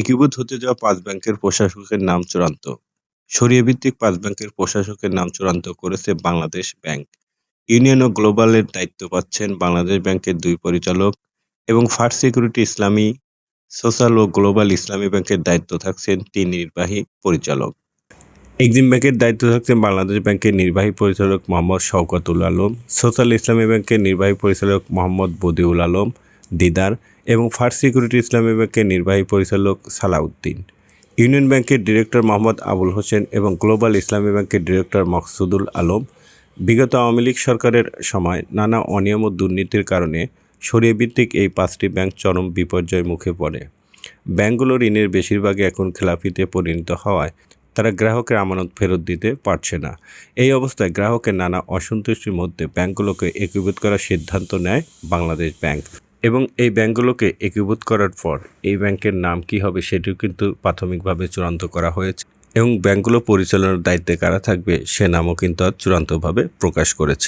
একীভূত হতে যাওয়া পাঁচ ব্যাংকের প্রশাসকের নাম চূড়ান্ত। সরিয়ে ভিত্তিক পাঁচ ব্যাংকের প্রশাসকের নাম চূড়ান্ত করেছে বাংলাদেশ ব্যাংক। ইউনিয়ন ও গ্লোবালের দায়িত্ব পাচ্ছেন বাংলাদেশ ব্যাংকের দুই পরিচালক এবং ফার্স্ট সিকিউরিটি ইসলামী, সোশ্যাল ও গ্লোবাল ইসলামী ব্যাংকের দায়িত্ব থাকছেন তিন নির্বাহী পরিচালক। এক্সিম ব্যাংকের দায়িত্ব থাকছেন বাংলাদেশ ব্যাংকের নির্বাহী পরিচালক মোহাম্মদ শওকতুল আলম, সোশ্যাল ইসলামী ব্যাংকের নির্বাহী পরিচালক মোহাম্মদ বদিউল আলম দিদার এবং ফার্স্ট সিকিউরিটি ইসলামী ব্যাংকের নির্বাহী পরিচালক সালাউদ্দিন। ইউনিয়ন ব্যাংকের ডিরেক্টর মোহাম্মদ আবুল হোসেন এবং গ্লোবাল ইসলামী ব্যাংকের ডিরেক্টর মকসুদুল আলম। বিগত আওয়ামী লীগ সরকারের সময় নানা অনিয়ম ও দুর্নীতির কারণে সরিয়ে ভিত্তিক এই পাঁচটি ব্যাংক চরম বিপর্যয়ের মুখে পড়ে। ব্যাংকগুলো ঋণের বেশিরভাগই এখন খেলাফিতে পরিণত হওয়ায় তারা গ্রাহকের আমানত ফেরত দিতে পারছে না। এই অবস্থায় গ্রাহকের নানা অসন্তুষ্টির মধ্যে ব্যাংকগুলোকে একীভূত করার সিদ্ধান্ত নেয় বাংলাদেশ ব্যাংক। এবং এই ব্যাংকগুলোকে একীভূত করার পর এই ব্যাংকের নাম কি হবে সেটিও কিন্তু প্রাথমিকভাবে চূড়ান্ত করা হয়েছে এবং ব্যাংকগুলো পরিচালনার দায়িত্বে কারা থাকবে সে নামও কিন্তু আজ চূড়ান্তভাবে প্রকাশ করেছে।